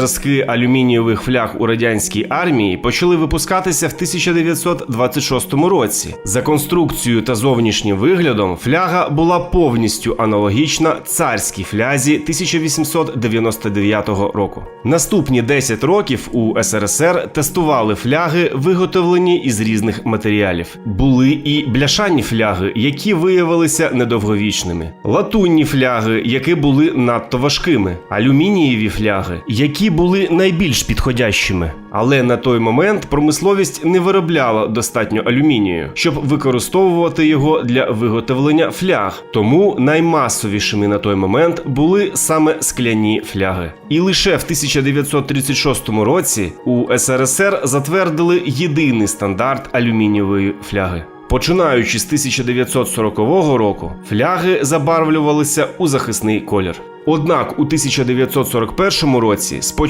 Зразки алюмінієвих фляг у радянській армії почали випускатися в 1926 році. За конструкцією та зовнішнім виглядом фляга була повністю аналогічна царській флязі 1899 року. Наступні 10 років у СРСР тестували фляги, виготовлені із різних матеріалів. Були і бляшані фляги, які виявилися недовговічними, латунні фляги, які були надто важкими, алюмінієві фляги, які були найбільш підходящими. Але на той момент промисловість не виробляла достатньо алюмінію, щоб використовувати його для виготовлення фляг. Тому наймасовішими на той момент були саме скляні фляги. І лише в 1936 році у СРСР затвердили єдиний стандарт алюмінієвої фляги. Починаючи з 1940 року, фляги забарвлювалися у захисний колір. Однак у 1941 році спочатку